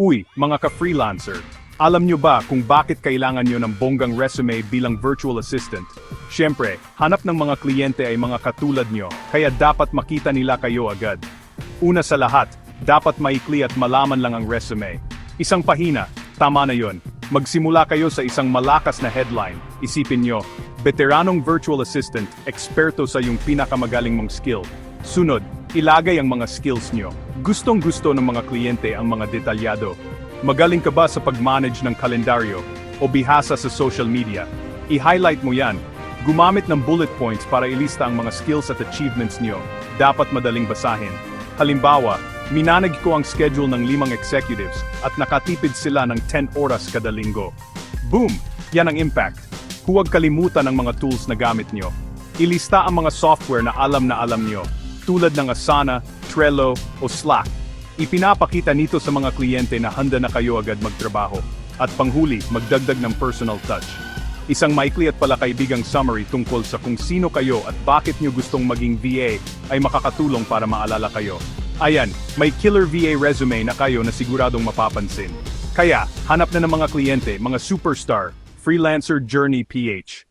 Uy, mga ka-freelancer, alam nyo ba kung bakit kailangan nyo ng bonggang resume bilang virtual assistant? Siyempre, hanap ng mga kliyente ay mga katulad nyo, kaya dapat makita nila kayo agad. Una sa lahat, dapat maikli at malaman lang ang resume. Isang pahina, tama na yon. Magsimula kayo sa isang malakas na headline. Isipin nyo, veteranong virtual assistant, eksperto sa yung pinakamagaling mong skill. Sunod, ilagay ang mga skills nyo. Gustong gusto ng mga kliyente ang mga detalyado. Magaling ka ba sa pag-manage ng kalendaryo o bihasa sa social media? I-highlight mo yan. Gumamit ng bullet points para ilista ang mga skills at achievements nyo. Dapat madaling basahin. Halimbawa, minanag ko ang schedule ng limang executives at nakatipid sila ng 10 oras kada linggo. Boom! Yan ang impact. Huwag kalimutan ang mga tools na gamit nyo. Ilista ang mga software na alam na alam nyo, tulad ng Asana, Trello, o Slack. Ipinapakita nito sa mga kliyente na handa na kayo agad magtrabaho. At panghuli, magdagdag ng personal touch. Isang maikli at palakaibigang summary tungkol sa kung sino kayo at bakit nyo gustong maging VA ay makakatulong para maalala kayo. Ayan, may killer VA resume na kayo na siguradong mapapansin. Kaya, hanap na ng mga kliyente, mga superstar, Freelancer Journey PH.